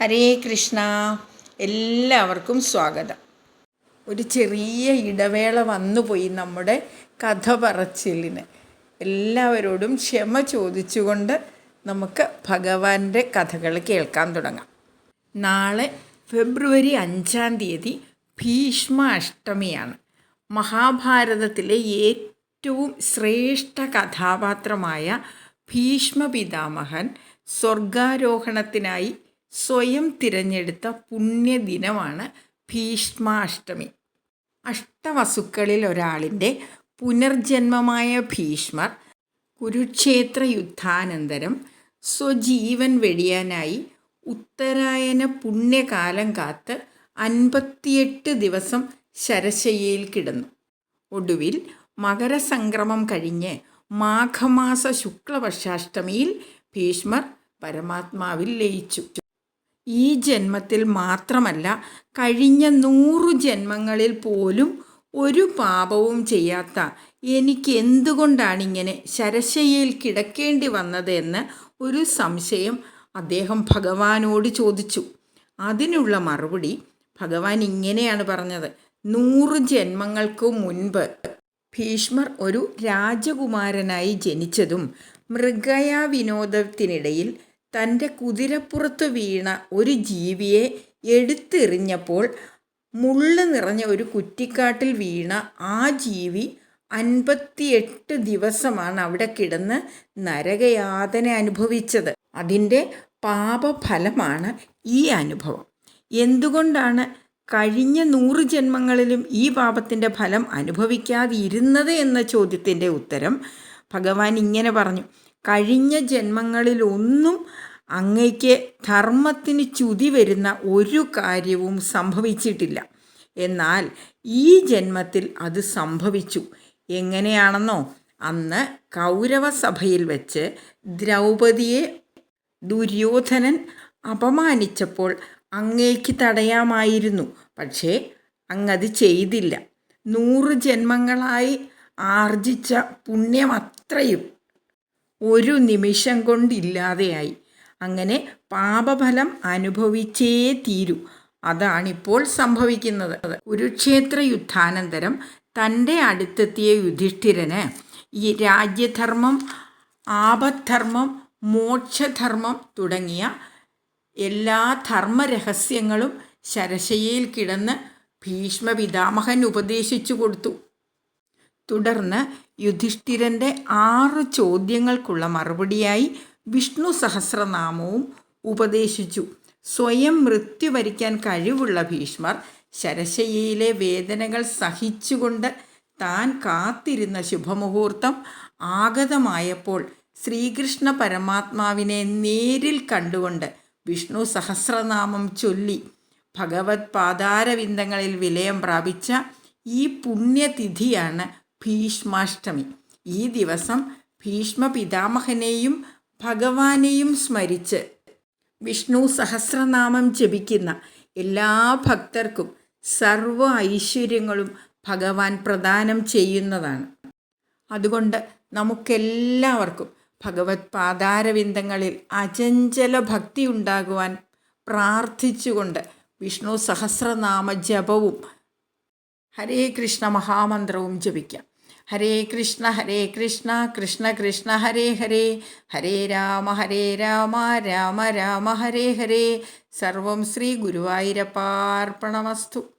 ഹരേ കൃഷ്ണ. എല്ലാവർക്കും സ്വാഗതം. ഒരു ചെറിയ ഇടവേള വന്നുപോയി നമ്മുടെ കഥ പറച്ചിലിന്. എല്ലാവരോടും ക്ഷമ ചോദിച്ചുകൊണ്ട് നമുക്ക് ഭഗവാന്റെ കഥകൾ കേൾക്കാൻ തുടങ്ങാം. നാളെ ഫെബ്രുവരി അഞ്ചാം തീയതി ഭീഷ്മ അഷ്ടമിയാണ്. മഹാഭാരതത്തിലെ ഏറ്റവും ശ്രേഷ്ഠ കഥാപാത്രമായ ഭീഷ്മ പിതാമഹൻ സ്വർഗാരോഹണത്തിനായി സ്വയം തിരഞ്ഞെടുത്ത പുണ്യദിനമാണ് ഭീഷ്മാഷ്ടമി. അഷ്ടവസുക്കളിൽ ഒരാളിന്റെ പുനർജന്മമായ ഭീഷ്മർ കുരുക്ഷേത്ര യുദ്ധാനന്തരം സ്വജീവൻ വെടിയാനായി ഉത്തരായന പുണ്യകാലം കാത്ത് അൻപത്തിയെട്ട് ദിവസം ശരശയ്യയിൽ കിടന്നു. ഒടുവിൽ മകരസംക്രമം കഴിഞ്ഞ് മാഘമാസ ശുക്ലപക്ഷാഷ്ടമിയിൽ ഭീഷ്മർ പരമാത്മാവിൽ ലയിച്ചു. ഈ ജന്മത്തിൽ മാത്രമല്ല കഴിഞ്ഞ നൂറു ജന്മങ്ങളിൽ പോലും ഒരു പാപവും ചെയ്യാത്ത എനിക്ക് എന്തുകൊണ്ടാണ് ഇങ്ങനെ ശരശയിൽ കിടക്കേണ്ടി വന്നത് എന്ന് ഒരു സംശയം അദ്ദേഹം ഭഗവാനോട് ചോദിച്ചു. അതിനുള്ള മറുപടി ഭഗവാൻ ഇങ്ങനെയാണ് പറഞ്ഞത്. നൂറ് ജന്മങ്ങൾക്ക് മുൻപ് ഭീഷ്മർ ഒരു രാജകുമാരനായി ജനിച്ചതും മൃഗയാ വിനോദത്തിനിടയിൽ തന്റെ കുതിരപ്പുറത്ത് വീണ ഒരു ജീവിയെ എടുത്തെറിഞ്ഞപ്പോൾ മുള്ള് നിറഞ്ഞ ഒരു കുറ്റിക്കാട്ടിൽ വീണ ആ ജീവി അൻപത്തിയെട്ട് ദിവസമാണ് അവിടെ കിടന്ന് നരകയാതന അനുഭവിച്ചത്. അതിന്റെ പാപഫലമാണ് ഈ അനുഭവം. എന്തുകൊണ്ടാണ് കഴിഞ്ഞ നൂറ് ജന്മങ്ങളിലും ഈ പാപത്തിന്റെ ഫലം അനുഭവിക്കാതിരുന്നത് എന്ന ചോദ്യത്തിന്റെ ഉത്തരം ഭഗവാൻ ഇങ്ങനെ പറഞ്ഞു. കഴിഞ്ഞ ജന്മങ്ങളിലൊന്നും അങ്ങയ്ക്ക് ധർമ്മത്തിന് ചുതി വരുന്ന ഒരു കാര്യവും സംഭവിച്ചിട്ടില്ല. എന്നാൽ ഈ ജന്മത്തിൽ അത് സംഭവിച്ചു. എങ്ങനെയാണെന്നോ അന്ന് കൗരവസഭയിൽ വെച്ച് ദ്രൗപതിയെ ദുര്യോധനൻ അപമാനിച്ചപ്പോൾ അങ്ങേക്ക് തടയാമായിരുന്നു. പക്ഷേ അങ്ങത് ചെയ്തില്ല. നൂറ് ജന്മങ്ങളായി ആർജിച്ച പുണ്യം അത്രയും. ഒരു നിമിഷം കൊണ്ടില്ലാതെയായി. അങ്ങനെ പാപഫലം അനുഭവിച്ചേ തീരൂ. അതാണിപ്പോൾ സംഭവിക്കുന്നത്. കുരുക്ഷേത്ര യുദ്ധാനന്തരം തന്റെ അടുത്തെത്തിയ യുധിഷ്ഠിരന് ഈ രാജ്യധർമ്മം ആപദ്ധർമ്മം മോക്ഷധർമ്മം തുടങ്ങിയ എല്ലാ ധർമ്മരഹസ്യങ്ങളും ശരശയിൽ കിടന്ന് ഭീഷ്മ പിതാമഹൻ ഉപദേശിച്ചു കൊടുത്തു. തുടർന്ന് യുധിഷ്ഠിരന്റെ ആറ് ചോദ്യങ്ങൾക്കുള്ള മറുപടിയായി വിഷ്ണു സഹസ്രനാമവും ഉപദേശിച്ചു. സ്വയം മൃത്യു വരിക്കാൻ കഴിവുള്ള ഭീഷ്മർ ശരശയ്യയിലെ വേദനകൾ സഹിച്ചുകൊണ്ട് താൻ കാത്തിരുന്ന ശുഭമുഹൂർത്തം ആഗതമായപ്പോൾ ശ്രീകൃഷ്ണ പരമാത്മാവിനെ നേരിൽ കണ്ടുകൊണ്ട് വിഷ്ണു സഹസ്രനാമം ചൊല്ലി. ഭഗവത് പാതാരവിന്ദങ്ങളിൽ വിലയം പ്രാപിച്ച ഈ പുണ്യതിഥിയാണ് ഭീഷ്മാഷ്ടമി. ഈ ദിവസം ഭീഷ്മ പിതാമഹനെയും ഭഗവാനെയും സ്മരിച്ച് വിഷ്ണു സഹസ്രനാമം ജപിക്കുന്ന എല്ലാ ഭക്തർക്കും സർവ ഐശ്വര്യങ്ങളും ഭഗവാൻ പ്രദാനം ചെയ്യുന്നതാണ്. അതുകൊണ്ട് നമുക്കെല്ലാവർക്കും ഭഗവത് പാതാരവിന്ദങ്ങളിൽ അചഞ്ചല ഭക്തി ഉണ്ടാകുവാൻ പ്രാർത്ഥിച്ചുകൊണ്ട് വിഷ്ണു സഹസ്രനാമ ജപവും ഹരേ കൃഷ്ണ മഹാമന്ത്രവും ജപിക്കാം. ഹരേ കൃഷ്ണ ഹരേ കൃഷ്ണ കൃഷ്ണ കൃഷ്ണ ഹരേ ഹരേ. ഹരേ രാമ ഹരേ രാമ രാമ രാമ ഹരേ ഹരേ. സർവം ശ്രീ ഗുരുവായൂരപ്പാർപ്പണമസ്തു